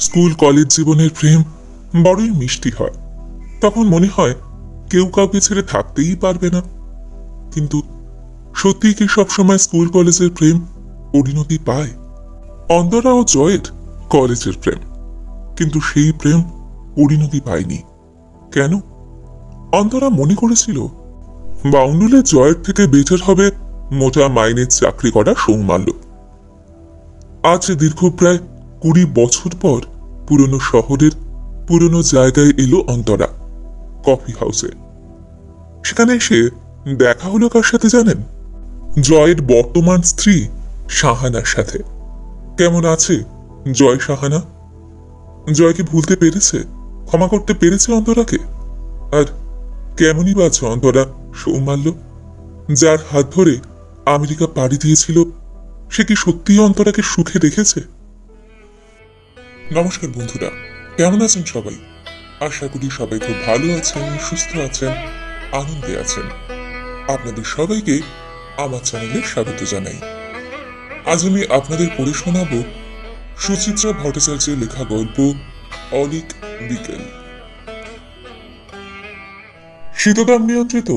School college জীবনের প্রেম বড়ই মিষ্টি হয়। তখন মনে হয় কেউ কাউকে ছেড়ে থাকতেই পারবে না। কিন্তু সত্যিই কি সবসময় স্কুল কলেজের প্রেম পরিণতি পায়? অন্তরা ও জয়ের কলেজের প্রেম। কিন্তু সেই প্রেম পরিণতি পায়নি। কেন? অন্তরা মনে করেছিল, বাউন্ডুলে জয়ের থেকে বেটার হবে মোটা মাইনের চাকরি করা সৌমাল্য আজ দীর্ঘ প্রায় কুড়ি বছর পর পুরনো শহরের পুরনো জায়গায় এলো অন্তরা কফি হাউসে। সেখানে এসে দেখা হলো কার সাথে জানেন? জয়ের বর্তমান স্ত্রী সাহানার সাথে। কেমন আছে জয় সাহানা জয়কে ভুলতে পেরেছে? ক্ষমা করতে পেরেছে অন্তরাকে? আর কেমনই বা আছে অন্তরা সৌমাল্য, যার হাত ধরে আমেরিকা পাড়ি দিয়েছিল, সে কি সত্যিই অন্তরাকে সুখে দেখেছে নমস্কার বন্ধুরা, কেমন আছেন সবাই? আশা করি সবাই খুব ভালো আছেন, সুস্থ আছেন, আনন্দে আছেন। আপনাদের সবাইকে আমার চ্যানেলে স্বাগত জানাই। আজ আমি আপনাদের পড়ে শোনাব সুচিত্রা ভট্টাচার্যের লেখা গল্প, অলিক বিকেল। শীতদাম নিয়ন্ত্রিত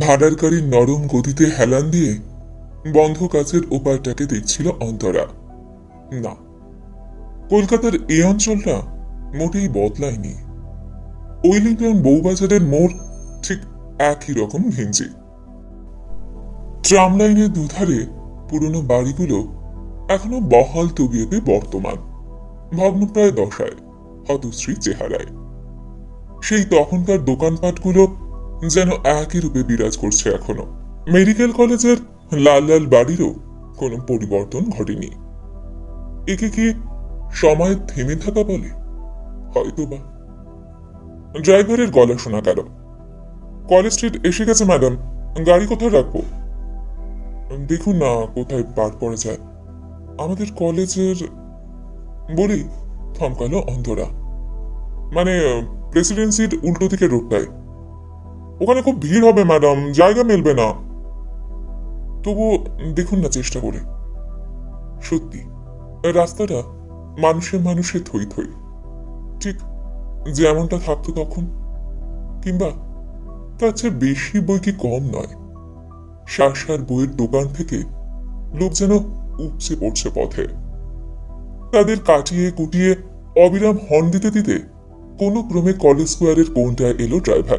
ভাড়ার গাড়ির নরম গতিতে হেলান দিয়ে বন্ধ কাছের ওপারটাকে দেখছিল অন্তরা। না কলকাতার এই অঞ্চলটা মোটেই বদলায়নি। ওয়েলিংটন বউবাজারের মোড় ঠিক একই রকম ঘেঞ্জি ট্রাম লাইনের দুধারে পুরনো বাড়িগুলো এখনও বহাল তবিয়তে বর্তমান। ভগ্নপ্রায় দশায়, হতশ্রী চেহারায়। সেই তখনকার দোকানপাটগুলো যেন একই রূপে বিরাজ করছে এখনও। মেডিকেল কলেজের লাল লাল বাড়িরও কোনো পরিবর্তন ঘটেনি। একে কি সময় থেমে থাকা বলে। হয়তোবা। ড্রাইভারের গলা শোনা গেল। কলেজ স্ট্রিট এসে গেছে, ম্যাডাম। গাড়ি কোথায় রাখব? দেখুন না কোথায় পার পড়ে যায়। আমাদের কলেজের বলি, থমকালো অন্ধরা। মানে প্রেসিডেন্সির উল্টো দিকে রোডটায়। ওখানে খুব ভিড় হবে, ম্যাডাম। জায়গা মিলবে না। তবু দেখুন না চেষ্টা করে। সত্যি, রাস্তাটা মানুষের মানুষে থই থই। ঠিক যেমনটা থাকতো তখন। কিংবা তার চেয়ে বেশি বই কি কম নয়। সার বইয়ের দোকান থেকে লোক যেন উপচে পড়ছে পথে। তাদের কাটিয়ে কুটিয়ে অবিরাম হর্ন দিতে দিতে কোনো ক্রমে কলেজ স্কোয়ারের কোনটায় এলো ড্রাইভার।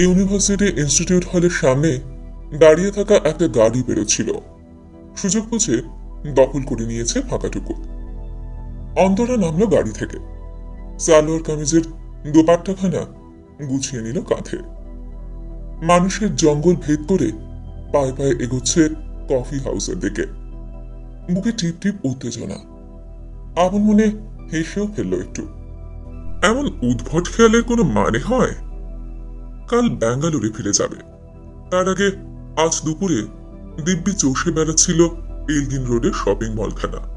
ইউনিভার্সিটি ইনস্টিটিউট হলের সামনে দাঁড়িয়ে থাকা একটা গাড়ি বেরোচ্ছিল। সুযোগ বুঝে দখল করে নিয়েছে ফাঁকাটুকু। অন্তরা নামলো গাড়ি থেকে। সালোয়ার কামিজের দোপাট্টাখানা গুছিয়ে নিল কাঁধে। মানুষের জঙ্গল ভেদ করে পায়ে পায়ে এগোচ্ছে কফি হাউসের দিকে। বুকে টিপ টিপ উত্তেজনা। আপন মনে হেসেও ফেলল একটু। এমন উদ্ভট খেয়ালের কোনো মানে হয়? কাল ব্যাঙ্গালোরে ফিরে যাবে। তার আগে আজ দুপুরে দিব্যি চষে বেড়াচ্ছিল এলগিন রোডের শপিং মলখানা।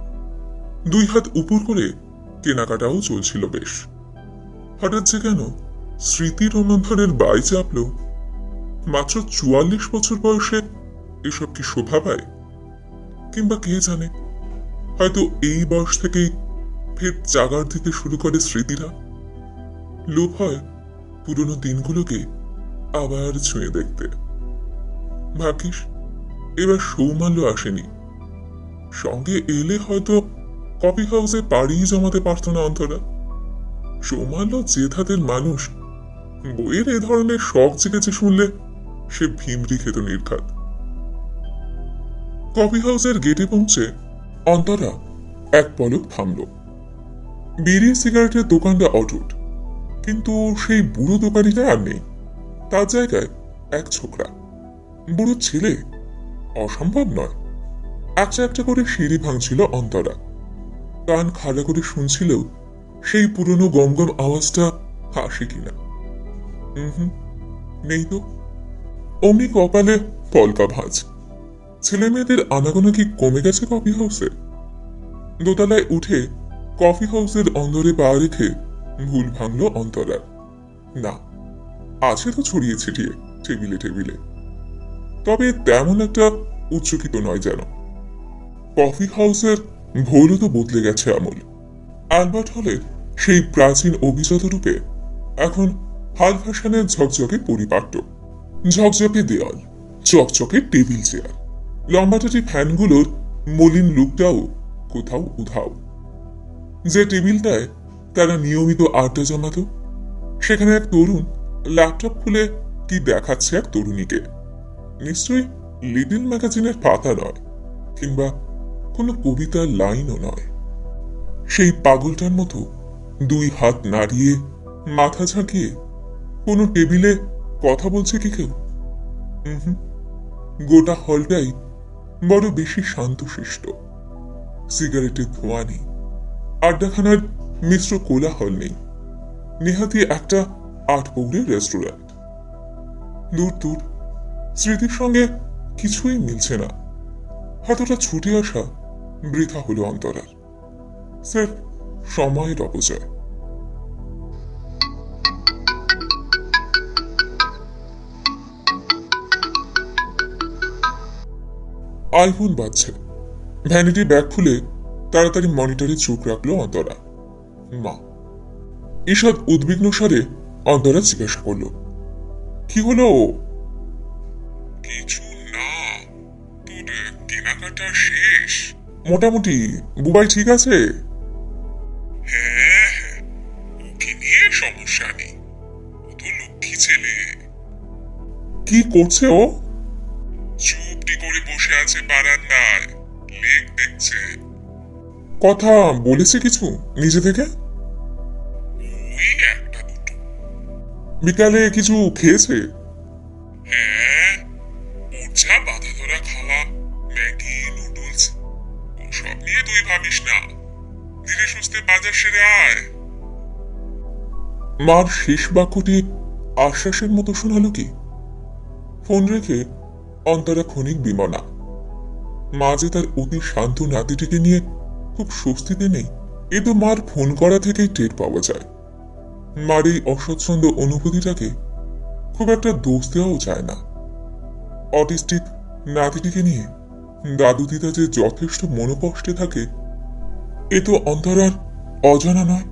দুই হাত উপর করে কেনাকাটাও চলছিল বেশ। হঠাৎ যে কেন স্মৃতির অনুধানের বাই চাপল। মাত্র চুয়াল্লিশ বছর বয়সে এসব কি শোভা পায়? কিংবা কে জানে? হয়তো এই বয়স থেকেই ফের জাগার দিতে শুরু করে স্মৃতিরা। লোভ হয় পুরনো দিনগুলোকে আবার ছুঁয়ে দেখতে। ভাগ্যিস, এবার সৌমাল্য আসেনি। সঙ্গে এলে হয়তো কফি হাউসে পাড়িই জমাতে পারত না অন্তরা। সৌমাল্য ধাতের মানুষ। বইয়ের এ ধরনের শখ জেগেছে শুনলে সে ভীমরি খেত নির্ঘাত। কফি হাউসের গেটে পৌঁছে অন্তরা এক পলক থামল। বিড়ি, সিগারেটের দোকানটা অটুট। কিন্তু সেই বুড়ো দোকানিটা আর নেই। তার জায়গায় এক ছোকরা। বুড়ো ছেলে অসম্ভব নয়। একটা একটা করে সিঁড়ি ভাঙছিল অন্তরা। কান খাড়া করে শুনছিল সেই পুরনো গমগম আওয়াজটা হাসি কিনা। হুম নেই তো। অমনি কপালে পলকা ভাঁজ। ছেলে মেয়েদের আনাগোনা কি কমে গেছে কফি হাউসে? দোতলায় উঠে কফি হাউসের অন্দরে পা রেখে ভুল ভাঙল অন্তরার। না, আছে তো ছড়িয়ে ছিটিয়ে টেবিলে টেবিলে। তবে তেমন একটা উচ্চকিত নয় যেন। কফি হাউসের ভোরও তো বদলে গেছে আমল। অ্যালবার্ট হলের সেই প্রাচীন অভিজাত রূপে এখন হাল ফ্যাশনের ঝকঝকে পরিপাট্য। ঝকঝকে দেওয়াল চকচকে টেবিল চেয়ার, লম্বাটাটি ফ্যানগুলোর মলিন লুকটাও কোথাও উধাও। যে টেবিলটায় তারা নিয়মিত আড্ডা জমাতো, সেখানে এক তরুণ ল্যাপটপ খুলে কি দেখাচ্ছে এক তরুণীকে। নিশ্চয়ই লিটল ম্যাগাজিনের পাতা নয়, কিংবা কোনো কবিতার লাইনও নয়। সেই পাগলটার মতো দুই হাত নাড়িয়ে, মাথা ঝাঁকিয়ে কোনো টেবিলে কথা বলছে কি কেউ? গোটা হলটাই বড় বেশি শান্তশিষ্ট। সিগারেটের ধোঁয়া নেই, আড্ডাখানার মিশ্র কোলাহল নেই। নেহাতি একটা আট পৌরের রেস্টুরেন্ট। দূর দূর স্মৃতির সঙ্গে কিছুই মিলছে না। এতটা ছুটে আসা বৃথা হলো অন্তরার স্যার, সময়ের অপচয়। আইফোন বাজছে। ভ্যানিটি ব্যাগ খুলে তাড়াতাড়ি মনিটরে চোখ রাখল অন্তরা। মা ঈষৎ উদ্বিগ্ন স্বরে অন্তরা জিজ্ঞাসা করল, কি হলো? কিছু না তোর কেনাকাটা শেষ। মোটামুটি বুবাই ঠিক আছে? হ্যাঁ হ্যাঁ। ওকে নিয়ে সমস্যা নেই। ও তো লক্ষ্মী ছেলে। কি করছে ও? চুপটি করে বসে আছে বারান্দায়। লেক দেখছে। কথা বলেছে কিছু নিজে থেকে? বিকালে কিছু খেয়েছে? সুস্থে বাজার সেরে আয়। মার শেষ বাক্যটি আশ্বাসের মতো শোনালো কি? ফোন রেখে অন্তরা ক্ষণিক বিমনা মা যে তার অতি শান্ত নাতিটিকে নিয়ে খুব স্বস্তিতে নেই, এ তো মার ফোন করা থেকেই টের পাওয়া যায়। মার এই অস্বচ্ছন্দ অনুভূতিটাকে খুব একটা দোষ দেওয়াও যায় না। অটিস্টিক নাতিটিকে নিয়ে দাদু দিদা যে যথেষ্ট মনোকষ্টে থাকে, এ তো অন্তরার অজানা নয়,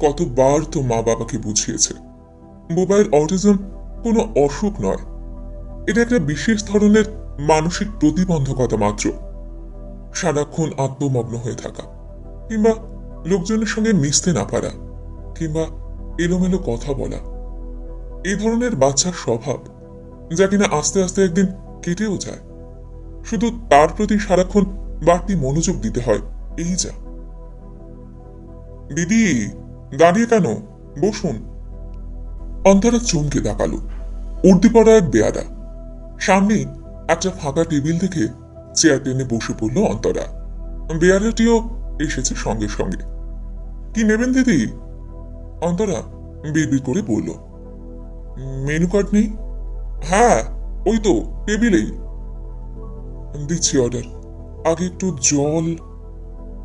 কতবার তো মা বাবাকে বুঝিয়েছে। মোবাইল অটিজম কোনো অসুখ নয়। এটা একটা বিশেষ ধরনের মানসিক প্রতিবন্ধকতা মাত্র। সারাক্ষণ আত্মমগ্ন হয়ে থাকা, কিংবা লোকজনের সঙ্গে মিশতে না পারা, কিংবা এলোমেলো কথা বলা। এই ধরনের বাচ্চার স্বভাব, যা কিনা আস্তে আস্তে একদিন কেটেও যায়। শুধু তার প্রতি সারাক্ষণ বাড়তি মনোযোগ দিতে হয়, এই যা। দিদি, দাঁড়িয়ে কেন? বসুন। অন্তরা চমকে তাকালো। উর্দি পড়া এক বেয়ারা সামনে একটা ফাঁকা টেবিল থেকে চেয়ার টেনে বসে পড়ল অন্তরা। বেয়ারাটিও এসেছে সঙ্গে সঙ্গে। কি নেবেন দিদি? অন্তরা বিড়বিড় করে বলল। মেনু কার্ড নেই? হ্যাঁ ওই তো, টেবিলেই। দিচ্ছি অর্ডার। আগে একটু জল।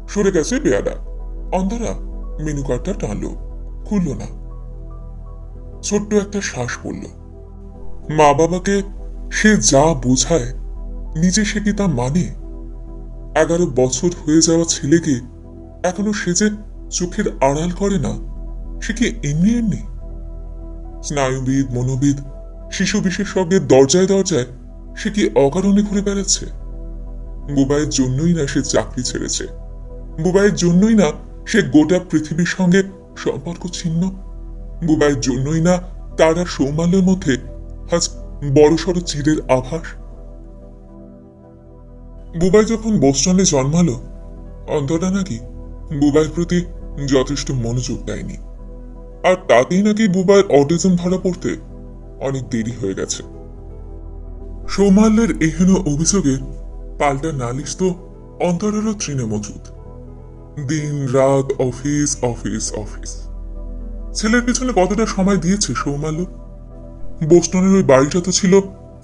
সরে গেছে বেয়ারা অন্তরা মেনু কার্ডটা টানলো, খুলল না। ছোট্ট একটা শ্বাস পড়ল। মা বাবাকে সে যা বোঝায়, নিজে সে কি তা মানে? এগারো বছর হয়ে যাওয়া ছেলেকে এখনও সে যে চোখের আড়াল করে না, সে কি এমনি এমনি? স্নায়ুবিদ, মনোবিদ, শিশু বিশেষজ্ঞের দরজায় দরজায় সে কি অকারণে ঘুরে বেড়াচ্ছে? বুবাইয়ের জন্যই না সে চাকরি ছেড়েছে? বুবাইয়ের জন্যই না সে গোটা পৃথিবীর সঙ্গে সম্পর্ক ছিন্ন। বুবাইয়ের জন্যই না, তার আর সৌমাল্যের মধ্যে আজ বড়সড় চিরের আভাস। বুবাই যখন বোস্টনে জন্মালো, অন্তরা নাকি বুবাইয়ের প্রতি যথেষ্ট মনোযোগ দেয়নি। আর তাতেই নাকি বুবাইয়ের অটিজম ধরা পড়তে অনেক দেরি হয়ে গেছে। সৌমাল্যের এহেন অভিযোগের পাল্টা নালিশ তো অন্তরেরও তৃণে মজুদ। দিন রাত অফিস অফিস অফিস। ছেলের পিছনে কতটা সময় দিয়েছে সৌমাল্য বোস্টনের ওই বাড়িটা তো ছিল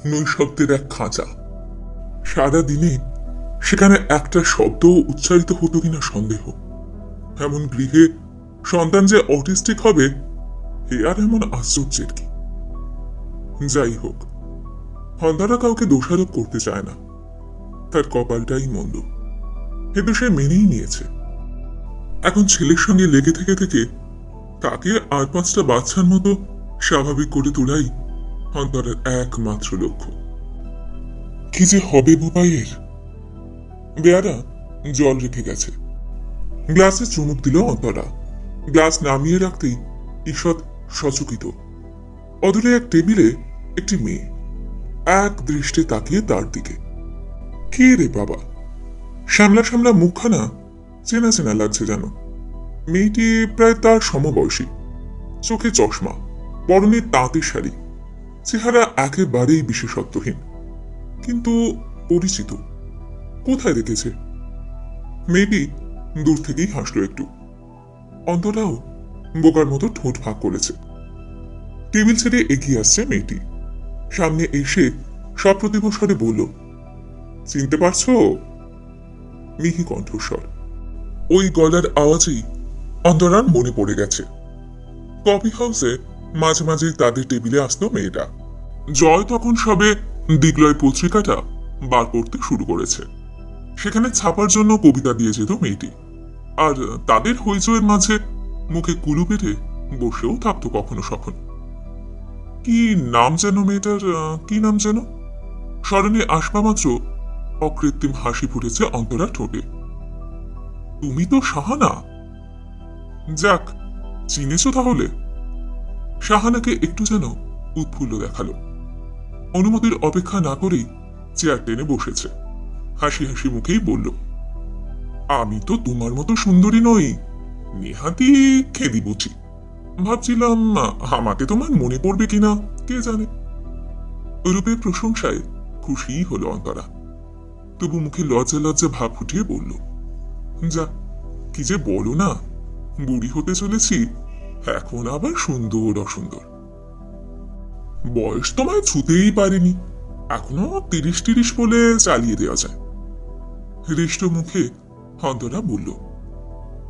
নৈশব্দের এক খাঁচা। সারা দিনে সেখানে একটা শব্দও উচ্চারিত হতো কিনা সন্দেহ। এমন গৃহে সন্তান যে অটিস্টিক হবে, এ আর এমন আশ্চর্যের কি? যাই হোক হন্দারা কাউকে দোষারোপ করতে চায় না। তার কপালটাই মন্দ। কিন্তু সে মেনেই নিয়েছে। এখন ছেলের সঙ্গে লেগে থেকে থেকে তাকে আর পাঁচটা বাচ্চার মতো স্বাভাবিক করে তোলাই অন্তরের একমাত্র লক্ষ্য। কি যে হবে বুবাইয়ের বেয়ারা জল রেখে গেছে। গ্লাসে চুমুক দিল অন্তরা। গ্লাস নামিয়ে রাখতেই ঈষৎ সচকিত। অদূরে এক টেবিলে একটি মেয়ে। এক দৃষ্টে তাকিয়ে তার দিকে। কে রে বাবা? শ্যামলা শ্যামলা মুখখানা চেনা চেনা লাগছে যেন মেয়েটি প্রায় তার সমবয়সী। চোখে চশমা, পরনে তাঁতের শাড়ি। চেহারা একেবারেই বিশেষত্বহীন, কিন্তু পরিচিত। কোথায় দেখেছে? মেয়েটি দূর থেকেই হাসলো একটু। অন্তরাও বোকার মতো ঠোঁট ফাঁক করেছে। টেবিল ছেড়ে এগিয়ে আসছে মেয়েটি। সামনে এসে সপ্রতিভ স্বরে বলল, চিনতে পারছ? মিহি কণ্ঠস্বর। ওই গলার আওয়াজেই অন্তরার মনে পড়ে গেছে। কফি হাউসে মাঝে মাঝে তাদের টেবিলে আসতো মেয়েটা। জয় তখন সবে দিগ্লয় পত্রিকাটা বার করতে শুরু করেছে। সেখানে ছাপার জন্য কবিতা দিয়ে যেত মেয়েটি। আর তাদের হইচয়ের মাঝে মুখে কুলু পেটে বসেও থাকতো কখনো সখন। কি নাম যেন মেয়েটার কি নাম যেন? স্মরণে আসবা মাত্র অকৃত্রিম হাসি ফুটেছে অন্তরা ঠোঁটে। তুমি তো সাহানা যাক, চিনেছ তাহলে। সাহানাকে একটু যেন উৎফুল্ল দেখাল। অনুমতির অপেক্ষা না করেই চেয়ার টেনে বসেছে। হাসি হাসি মুখেই বলল, আমি তো তোমার মতো সুন্দরী নই। নেহাতি খেদি বুঝি। ভাবছিলাম, আমাকে তোমার মনে পড়বে কিনা, কে জানে? রূপের প্রশংসায় খুশিই হলো অন্তরা। তবু মুখে লজ্জা লজ্জা ভাব ফুটিয়ে বলল যা, কি যে বলো না, বুড়ি হতে চলেছি, এখন আবার সুন্দর অসুন্দর। বয়স তোমায় ছুতেই পারেনি, এখনও তিরিশ তিরিশ বলে চালিয়ে দেওয়া যায়। হৃষ্ট মুখে অন্তরা বলল,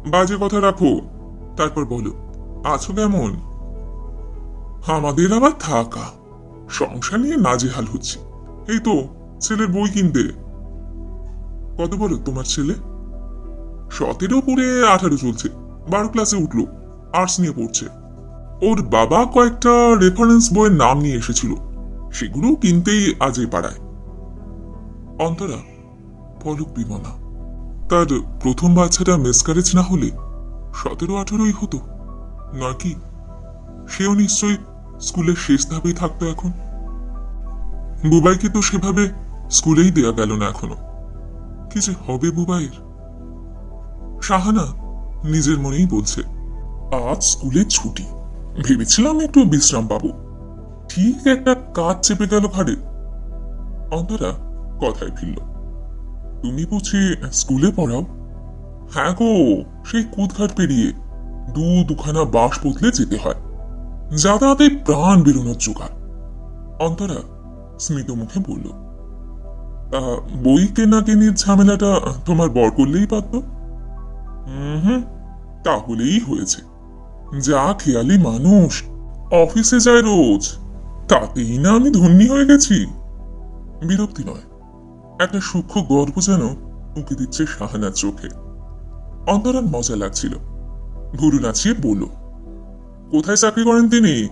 বাজে কথা রাখো, তারপর বলো, আছো কেমন? আমাদের আবার থাকা, সংসার নিয়ে নাজেহাল হচ্ছে, এই তো, ছেলের বই কিনতে। কত বলো তোমার ছেলে? সতেরো পরে আঠারো চলছে। বারো ক্লাসে উঠল আর্টস নিয়ে পড়ছে। ওর বাবা কয়েকটা রেফারেন্স বইয়ের নাম নিয়ে এসেছিল। সেগুলো কিনতেই আজ এই পাড়ায়। অন্তরা, পলক বিমনা তার প্রথম বাচ্চাটা মিসকারেজ না হলে সতেরো আঠেরোই হতো। নয় কি? সেও নিশ্চয়ই স্কুলের শেষ ধাপেই থাকতো এখন। বুবাইকে তো সেভাবে স্কুলেই দেয়া গেল না এখনও। কি যে হবে বুবাইয়ের? সাহানা নিজের মনেই বলছে আজ স্কুলে ছুটি। ভেবেছিলাম একটু বিশ্রাম পাবো। ঠিক একটা কাজ চেপে গেল ঘাড়ে। অন্তরা কথায় ফিরল তুমি বুঝি স্কুলে পড়াও? হ্যাঁ গো সেই কুদঘাট পেরিয়ে দু দুখানা বাস পুতলে যেতে হয়। যাতায়াতে প্রাণ বেরোনোর জোগাড়। অন্তরা স্মিত মুখে বলল "তা, বই কেনা কেনির ঝামেলাটা তোমার বর করলেই পারত? হুম, তাহলেই হয়েছে। যা খেয়ালি মানুষ, অফিসে যায় রোজ, তাতেই না আমি ধন্যী হয়ে গেছি। বিরক্তি নয়, একটা সূক্ষ্ম গর্ব যেন উঁকে দিচ্ছে শাহানার চোখে। অন্তরার মজা লাগছিল। ভুরু নাচিয়ে বলল, কোথায় চাকরি করেন তিনি?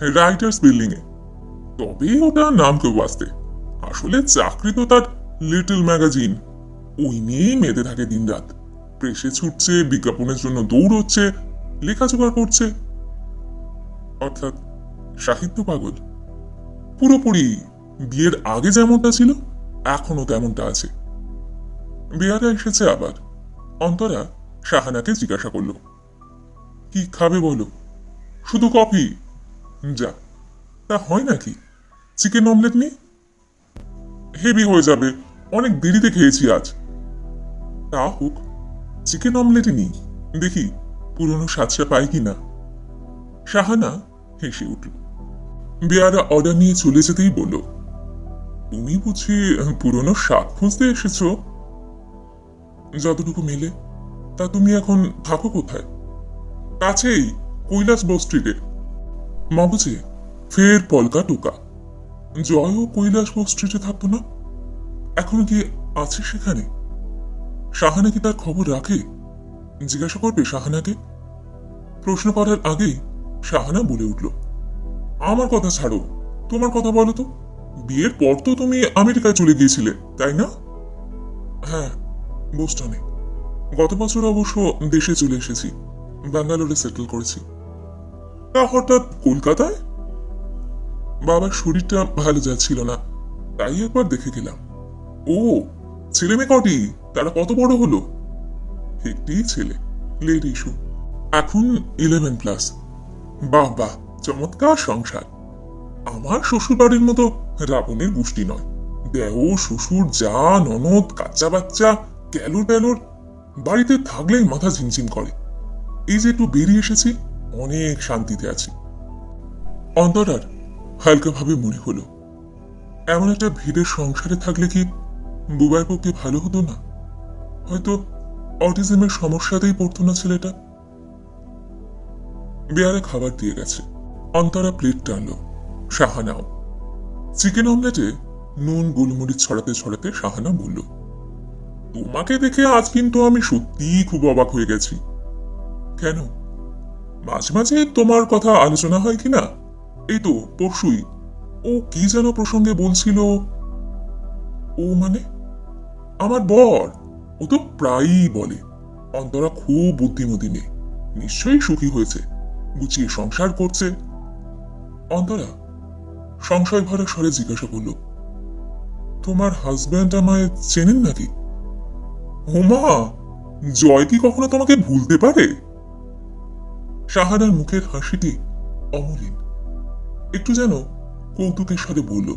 রাইটার্স বিল্ডিং এ তবে ওটা নাম কেউ বাঁচতে। আসলে চাকরি তো তার লিটল ম্যাগাজিন। ওই নিয়েই মেতে থাকে দিনরাত। প্রেসে ছুটছে, বিজ্ঞাপনের জন্য দৌড়চ্ছে লেখা জোগাড় করছে। অর্থাৎ সাহিত্য পাগল। পুরোপুরি বিয়ের আগে যেমনটা ছিল এখনও তেমনটা আছে। বিয়ারা এসেছে আবার। অন্তরা শাহানাকে জিজ্ঞাসা করল, কি খাবে বলো? শুধু কফি? যা। তা হয় নাকি? চিকেন অমলেট নেই হেভি হয়ে যাবে। অনেক দেরিতে খেয়েছি আজ। তা হোক। চিকেন অমলেটই নিই। দেখি পুরনো স্বাদটা পাই কিনা। শাহানা হেসে উঠল। বেয়ারা অর্ডার নিয়ে চলে যেতেই বলল, তুমি বুঝি পুরনো স্বাদ খুঁজতে এসেছ? যতটুকু মেলে, তা তুমি এখন থাকো কোথায়? কাছেই, কৈলাস বস স্ট্রিটে। মাবুজে, ফের পলকা টোকা। জয়ও কৈলাস বস স্ট্রিটে থাকতো না? এখন কি আছে সেখানে? সাহানা কি তার খবর রাখে? জিজ্ঞাসা করবে শাহানাকে? প্রশ্ন করার আগেই শাহানা বলে উঠল, আমার কথা ছাড়ো, তোমার কথা বলো তো। বিয়ের পর তো তুমি আমেরিকায় চলে গিয়েছিলে, তাই না? হ্যাঁ বোস্টনে। গত বছর অবশ্য দেশে চলে এসেছি, ব্যাঙ্গালোরে সেটেল করেছি। তা হঠাৎ কলকাতায়? বাবার শরীরটা ভালো যাচ্ছিল না, তাই একবার দেখে গেলাম। ও ছেলে মেয়ে কটি? তারা কত বড় হলো? একটি ছেলে, লেট ইস্যু। এখন ইলেভেন প্লাস বাহ বাহ চমৎকার সংসার। আমার শ্বশুর বাড়ির মতো রাবণের গোষ্ঠী নয়। দেও শ্বশুর, যা, ননদ কাচ্চা বাচ্চা ক্যালোর প্যালোর, বাড়িতে থাকলেই মাথা ঝিমঝিম করে। এই যে একটু বেরিয়ে এসেছি, অনেক শান্তিতে আছি। অন্তরার হালকাভাবে মনে হলো, এমন একটা ভিড়ের সংসারে থাকলে কি বুবার পক্ষে ভালো হতো না? হয়তো অটিজমের সমস্যাতেই পড়তো না ছেলেটা। বেয়ারে খাবার দিয়ে গেছে। অন্তরা প্লেট টানলো। শাহানাও। চিকেন অমলেটে নুন, গোলমরিচ ছড়াতে ছড়াতে শাহানা বলল, তোমাকে দেখে আজ কিন্তু আমি সত্যিই খুব অবাক হয়ে গেছি। কেন? মাঝে মাঝে তোমার কথা আলোচনা হয় কি না? এই তো, পরশুই। ও কি যেন প্রসঙ্গে বলছিল, ও মানে? আমার বর। ও তো প্রায়ই বলে। অন্তরা খুব বুদ্ধিমতী মেয়ে। নিশ্চয়ই সুখী হয়েছে। গুছিয়ে সংসার করছে। অন্তরা, সংশয় ভরা স্বরে জিজ্ঞাসা করল, তোমার হাজব্যান্ড আমায় চেনেন নাকি? ওমা, জয় কি কখনো তোমাকে ভুলতে পারে? শাহানার মুখের হাসিটি অমলিন। একটু যেন কৌতুকের সাথে বলল,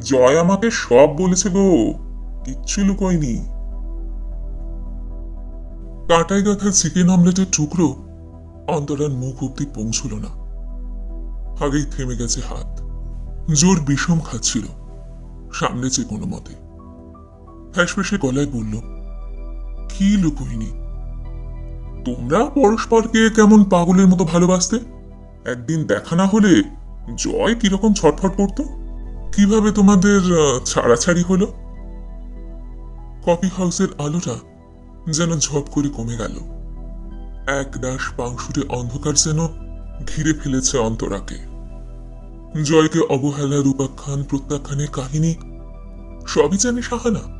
জয় আমাকে সব বলেছে গো, কিচ্ছু লুকোয়নি। কাটাই গাথা চিকেন অমলেটের টুকরো অন্তরার মুখ অব্দি পৌঁছল না। আগেই থেমে গেছে হাত। জোর বিষম খাচ্ছিল সামনেছে কোনো মতে। ফ্যাসফেসে গলায় বলল, কি লুকোইনি তোমরা পরস্পরকে কেমন পাগলের মতো ভালোবাসতে? একদিন দেখা না হলে জয় কীরকম ছটফট করত? কীভাবে তোমাদের ছাড়াছাড়ি হলো? কফি হাউসের আলোটা যেন ঝপ করে কমে গেল। এক দাস পাংশুটে অন্ধকার যেন ঘিরে ফেলেছে অন্তরাকে। জয়কে অবহেলার উপাখ্যান প্রত্যাখ্যানের কাহিনী সবই জানে সাহানা।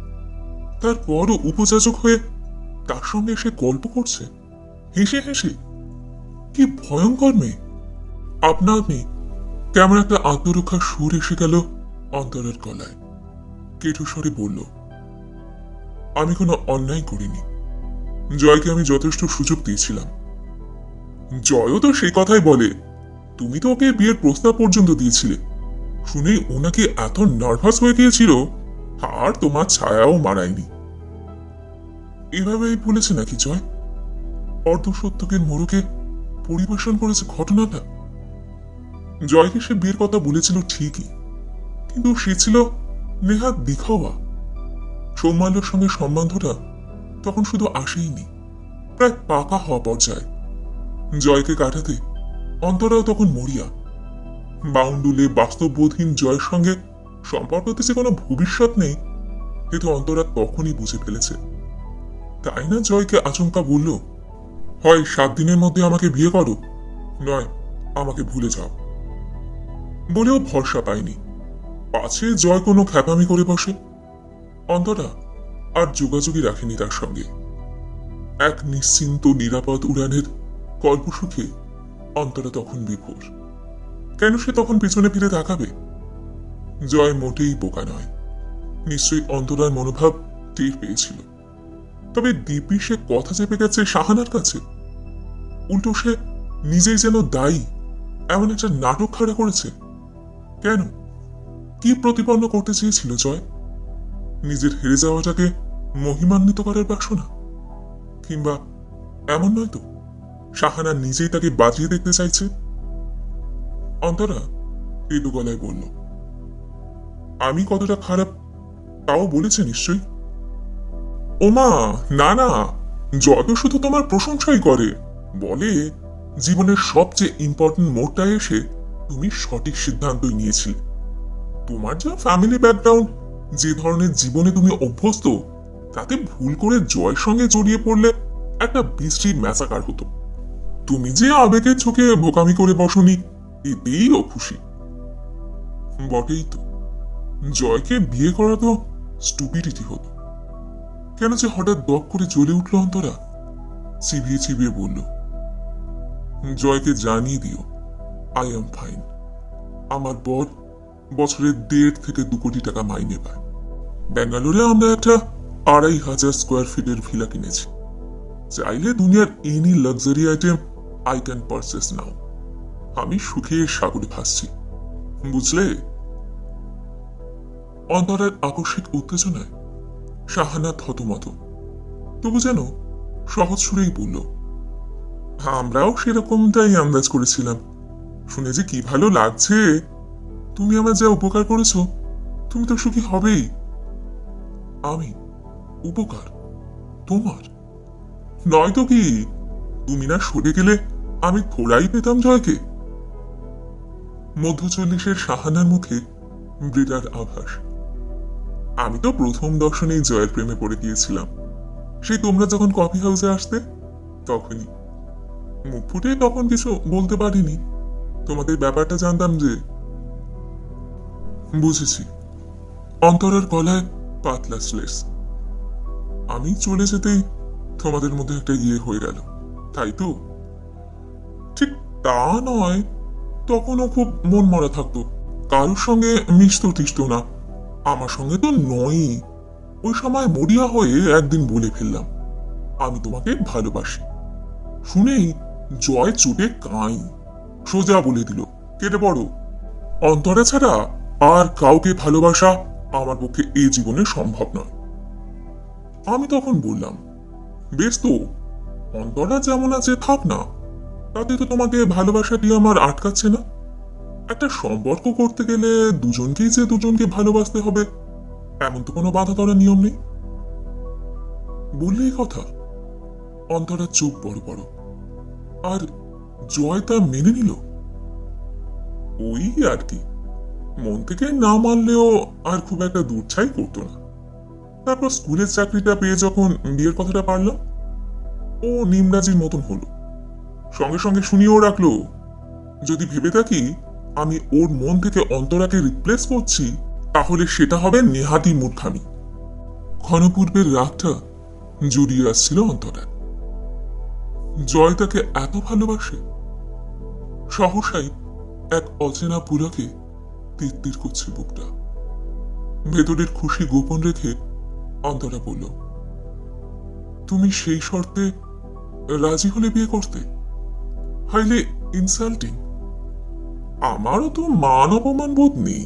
তারপরও উপযাচক হয়ে তার সঙ্গে এসে গল্প করছে। হেসে হেসে, কি ভয়ঙ্কর মেয়ে। আপনা আপনি কেমন একটা আত্মরক্ষার সুর এসে গেল অন্তরের গলায়। কেটু স্বরে বলল, আমি কোনো অন্যায় করিনি। জয়কে আমি যথেষ্ট সুযোগ দিয়েছিলাম। জয়ও তো সেই কথাই বলে, তুমি তো ওকে বিয়ের প্রস্তাব পর্যন্ত দিয়েছিলে। শুনে ওনাকে এত নার্ভাস হয়ে গিয়েছিল, আর তোমার ছায়াও মারায়নি এভাবেই বলেছে নাকি জয়? অর্ধসত্যকের মোড়কে পরিবেশন করেছে ঘটনাটা? জয়কে সে বিয়ের কথা বলেছিল ঠিকই, কিন্তু সে ছিল নেহাত দিখাওয়া সৌমাল্যর সঙ্গে সম্বন্ধটা তখন শুধু আসেইনি, প্রায় পাকা হওয়া পর্যায়ে। জয়কে কাটাতে অন্তরাও তখন মরিয়া। বাউন্ডুলে বাস্তববোধহীন জয়ের সঙ্গে সম্পর্কতে যে কোনো ভবিষ্যৎ নেই কিন্তু অন্তরা তখনই বুঝে ফেলেছে। তাই না জয়কে আচমকা বলল, হয়, সাত দিনের মধ্যে আমাকে বিয়ে করো, নয়, আমাকে ভুলে যাও। বলেও ভরসা পায়নি। পাছে জয় কোনো খ্যাপামি করে বসে। অন্তরা আর যোগাযোগই রাখেনি তার সঙ্গে। এক নিশ্চিন্ত, নিরাপদ উড়ানের কল্পসুখে অন্তরা তখন বিভোর। কেন সে তখন পেছনে ফিরে তাকাবে? জয় মোটেই বোকা নয়। নিশ্চয়ই অন্তরার মনোভাব টের পেয়েছিল। তবে দিব্যি সে কথা চেপে গেছে সাহানার কাছে। উল্টো সে নিজেই যেন দায়ী, এমন একটা নাটক খাড়া করেছে। কেন? কি প্রতিপন্ন করতে চেয়েছিল জয়? নিজের হেরে যাওয়াটাকে মহিমান্বিত করার বাসনা কিংবা এমন নয় তো সাহানা নিজেই তাকে বাজিয়ে দেখতে চাইছে? অন্তরা পেটু গলায় বলল, আমি কতটা খারাপ তাও বলেছে নিশ্চয়ই? ওমা, না না, যত শুধু তোমার প্রশংসাই করে, বলে জীবনের সবচেয়ে ইম্পর্টেন্ট মোড়টা এসে তুমি সঠিক সিদ্ধান্তই নিয়েছিলে। তোমার যা ফ্যামিলি ব্যাকগ্রাউন্ড যে ধরনের জীবনে তুমি অভ্যস্ত, তাতে ভুল করে জয়ের সঙ্গে জড়িয়ে পড়লে একটা বৃষ্টির ম্যাসাকার হতো। তুমি যে আবেগের চোখে বোকামি করে বসনি, এতেই ও খুশি। বটেই তো। জয়কে বিয়ে করা তো স্টুপিডিটি হতো। কেন যে হঠাৎ দপ করে জ্বলে উঠল অন্তরা? চিবিয়ে চিবিয়ে বলল, জয়কে জানিয়ে দিও আই এম ফাইন আমার বর বছরে দেড় থেকে দু কোটি টাকা মাইনে পায়। ব্যাঙ্গালোরে আমরা একটা আড়াই হাজার স্কোয়ার ফিটের ভিলা কিনেছি। চাইলে দুনিয়ার any luxury item I can purchase now আমি সুখে সাগরে ভাসছি। বুঝলে? অন্তরের আকস্মিক উত্তেজনায় শাহানা থতমত তবু যেন সহজ সুরেই বলল, আমরাও সেরকমটাই আন্দাজ করেছিলাম। শুনে যে কি ভালো লাগছে? তুমি আমার যা উপকার করেছ, তুমি তো সুখী হবেই। আমি উপকার? তোমার? নয়তো কি, তুমি না সরে গেলে আমি থোড়াই পেতাম জয়কে? মধ্য চল্লিশের সাহানার মুখে মৃদার আভাস। আমি তো প্রথম দর্শনেই জয়ের প্রেমে পড়ে গিয়েছিলাম। সেই তোমরা যখন কফি হাউসে আসতে, তখনই। মুখ ফুটে তখন কিছু বলতে পারিনি। তোমাদের ব্যাপারটা জানতাম যে বুঝেছি। অন্তরের গলায় পাতলা স্লেস। আমি চলে যেতেই তোমাদের মধ্যে একটা ইয়ে হয়ে গেল, তাই তো? ঠিক তা নয়, তখনও খুব মন মরা থাকতো। কারোর সঙ্গে মিশত টিসত না। আমার সঙ্গে তো নয়ই। ওই সময় মরিয়া হয়ে একদিন বলে ফেললাম, আমি তোমাকে ভালোবাসি। শুনেই জয় চুটে কাঁই, সোজা বলে দিল, কেটে পড়ো। অন্তরা ছাড়া আর কাউকে ভালোবাসা আমার পক্ষে এই জীবনে সম্ভব নয়। আমি তখন বললাম, বেশ তো, অন্তরা যেমন আছে, থাক না। তাতে তো তোমাকে ভালোবাসাটি আমার আটকাচ্ছে না। একটা সম্পর্ক করতে গেলে দুজনকেই যে দুজনকে ভালোবাসতে হবে, এমন তো কোনো বাধা ধরার নিয়ম নেই। বললে এই কথা, অন্তরা চোখ বড় বড়। আর জয় তা মেনে নিল। ওই আর কি। মন থেকে না মানলেও আর খুব একটা দূরছাই করতো না। তারপর স্কুলের চাকরিটা পেয়ে যখন বিয়ের কথাটা পারলাম ও নিমরাজির মতন হলো। সঙ্গে সঙ্গে শুনিয়েও রাখল, যদি ভেবে থাকি আমি ওর মন থেকে অন্তরাকে রিপ্লেস করছি, তাহলে সেটা হবে নেহাতি মূর্খামি। ক্ষণপূর্বের রাগটা জড়িয়ে আসছিল অন্তরা জয় তাকে এত ভালোবাসে, সহসাই এক অচেনা পুরাকে তীর করছে বুকটা। ভেতরের খুশি গোপন রেখে অন্তরা বলল, তুমি সেই শর্তে রাজি হলে বিয়ে করতে? হাইলে ইনসাল্টিং আমারও তো মান অপমান বোধ নেই।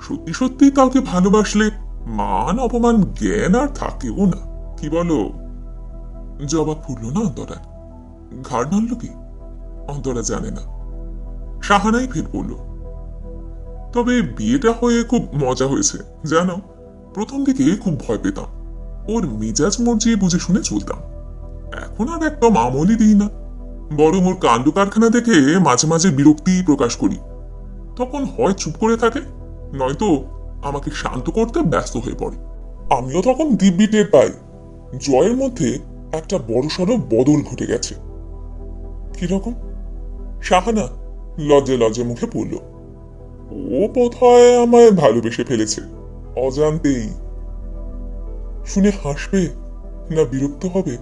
সত্যি সত্যি কাউকে ভালোবাসলে মান অপমান, জ্ঞান আর থাকেও না। কি বলো? জবাব ফুটল না অন্তরা। ঘাড় নাড়ল কি? অন্তরা জানে না। সাহানাই ফের বলল তবে বিয়েটা হয়ে খুব মজা হয়েছে, জানো? প্রথম দিকে খুব ভয় পেতাম। ওর মেজাজ মর্জিয়ে বুঝে শুনে চলতাম। এখন আর একদম আমলই দিই না। বরং ওর কাণ্ড কারখানা দেখে মাঝে মাঝে বিরক্তি প্রকাশ করি। তখন হয় চুপ করে থাকে, নয়তো আমাকে শান্ত করতে ব্যস্ত হয়ে পড়ে। আমিও তখন দিব্যি টের পাই, জয়ের মধ্যে একটা বড়সড় বদল ঘটে গেছে। কীরকম? শাহানা লজ্জে লজ্জে মুখে পড়ল। ও বোধহয় আমায় ভালোবেসে ফেলেছে? অজান্তেই। শুনে হাসবে? না বিরক্ত হবে?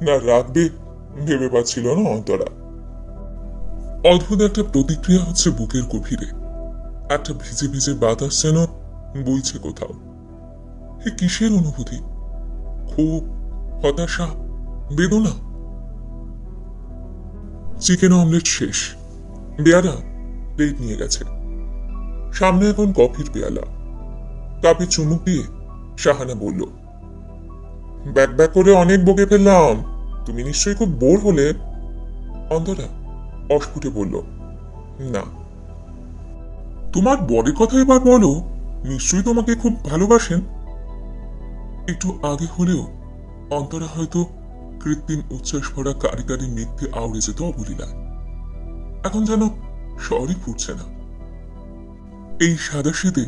না রাখবে ভেবে পাচ্ছিল না অন্তরা। অদ্ভুত একটা প্রতিক্রিয়া হচ্ছে বুকের গভীরে। একটা ভিজে ভিজে বাতাস যেন বইছে কোথাও। এ কিসের অনুভূতি? খুব হতাশা, বেদনা? চিকেন অমলেট শেষ। বেয়ারা প্লেট নিয়ে গেছে। সামনে এখন কফির পেয়ালা। কাপে চুমুক দিয়ে শাহানা বলল ব্যাক ব্যাক করে অনেক বকে ফেললাম। তুমি নিশ্চয়ই খুব বোর হলে? অন্তরা অস্ফুটে বলল, না। তোমার বরের কথা এবার বলো। নিশ্চয়ই তোমাকে খুব ভালোবাসেন। একটু আগে হলেও অন্তরা হয়তো কৃত্রিম উচ্ছ্বাস ভরা কারি কারি মিথ্যে আউড়ে যেত অবলীলায়। এখন যেন স্বরই ফুটছে না। এই সাদা শীতে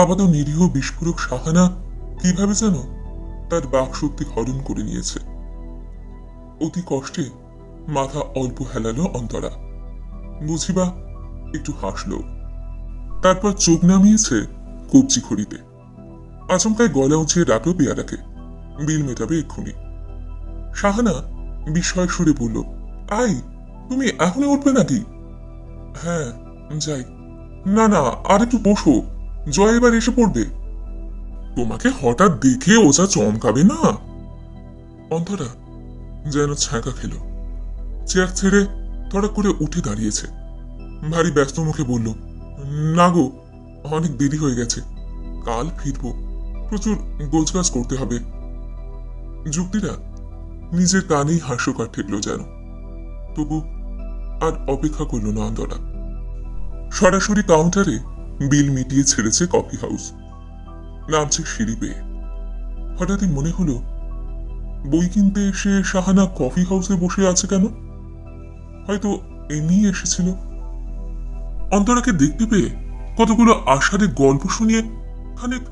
আপাত নিরীহ বিস্ফোরক সাহানা কীভাবে যেন তার বাকশক্তি হরণ করে নিয়েছে। অতি কষ্টে মাথা অল্প হেলালো অন্তরা। বুঝিবা, একটু হাসলো। তারপর চোখ নামিয়েছে কবজি খড়িতে। আচমকায় গলা উঁচিয়ে রাখল পেয়ারাকে। বিল মেটাবে এক্ষুনি। শাহানা বিস্ময় সুরে বলল, আই, তুমি এখনই উঠবে নাকি? হ্যাঁ যাই। না না, আর একটু বসো। জয় এবার এসে পড়বে। তোমাকে হঠাৎ দেখে ওজা চমকাবে না? অন্তরা যেন ছ্যাঁকা খেল। চেয়ার ছেড়ে তড়াক করে উঠে দাঁড়িয়েছে। ভারী ব্যস্ত মুখে বলল, না গো, অনেক দেরি হয়ে গেছে। কাল ফিরব। প্রচুর গোছগাছ করতে হবে। যুক্তিরা নিজের কানেই হাস্যকর ঠেকল যেন। তবু আর অপেক্ষা করল না অন্তরা সরাসরি কাউন্টারে বিল মিটিয়ে ছেড়েছে কফি হাউস নামছে সিঁড়ি পেয়ে হঠাৎই মনে হলো, বই কিনতে এসে সাহানা কফি হাউসে বসে আছে কেন? হয়তো এমনি এসেছিল। অন্তরাকে দেখতে পেয়ে কতগুলো আষাঢ়ে গল্প শুনিয়ে খানিক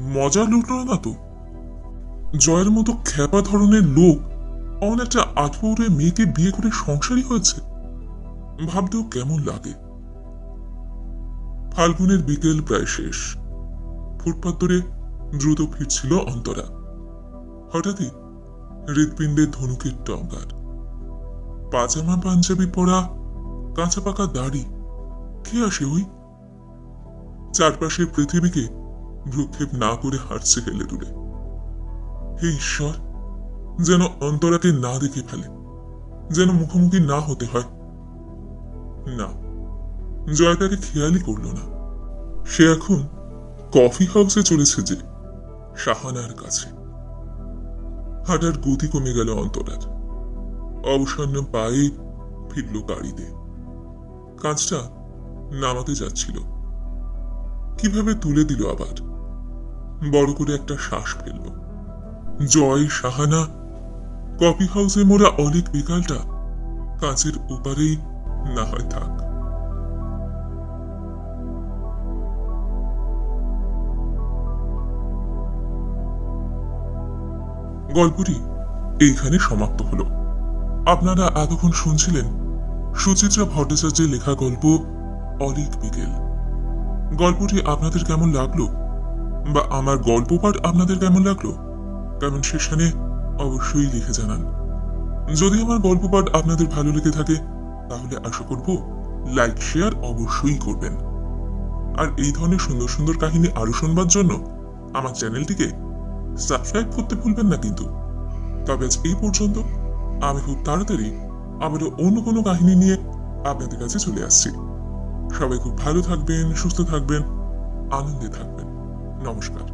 মজা লুটল না তো? জয়ের মতো খ্যাপা ধরনের লোক অমন একটা মেয়েকে বিয়ে করে সংসারী হয়েছে। ভাবতেও কেমন লাগে। ফাল্গুনের বিকেল প্রায় শেষ। ফুটপাত ধরে দ্রুত ফিরছিল অন্তরা। হঠাৎই হৃৎপিণ্ডে ধনুকের টঙ্কার পাজামা, পাঞ্জাবি পরা কাঁচা পাকা দাড়ি, কে আসে ওই? চারপাশের পৃথিবীকে ভ্রুক্ষেপ না করে হাঁটছে হেলে দূরে হে ঈশ্বর, যেন অন্তরাকে না দেখে ফেলে, যেন মুখোমুখি না হতে হয়। না। জয় তাকে খেয়ালই করল না। সে এখন কফি হাউসে চলেছে যে শাহানার কাছে। হাঁটার গতি কমে গেল অন্তরার। অবসন্ন পায়ে ফিরল গাড়িতে। কাজটা নামাতে যাচ্ছিল। কীভাবে তুলে দিল আবার? বড় করে একটা শ্বাস ফেলল। জয় সাহানা কফি হাউসে মোরা অনেক বিকালটা কাঁচের ওপারেই না হয় থাক। গল্পটি এইখানে সমাপ্ত হলো। আপনারা এতক্ষণ শুনছিলেন সুচিত্রা ভট্টাচার্যের লেখা গল্প অলিক বিকেল। গল্পটি আপনাদের কেমন লাগল বা আমার গল্প পাঠ আপনাদের কেমন লাগল কমেন্ট সেশনে অবশ্যই লিখে জানান। যদি আমার গল্প পাঠ আপনাদের ভালো লেগে থাকে, তাহলে আশা করব লাইক, শেয়ার অবশ্যই করবেন। আর এই ধরনের সুন্দর সুন্দর কাহিনী আরও শুনবার জন্য আমার চ্যানেলটিকে সাবস্ক্রাইব করতে ভুলবেন না কিন্তু। তবে আজ এই পর্যন্ত। আমি খুব তাড়াতাড়ি আবারও অন্য কোনো কাহিনী নিয়ে আপনাদের কাছে চলে আসছি। সবাই খুব ভালো থাকবেন, সুস্থ থাকবেন, আনন্দে থাকবেন। নমস্কার।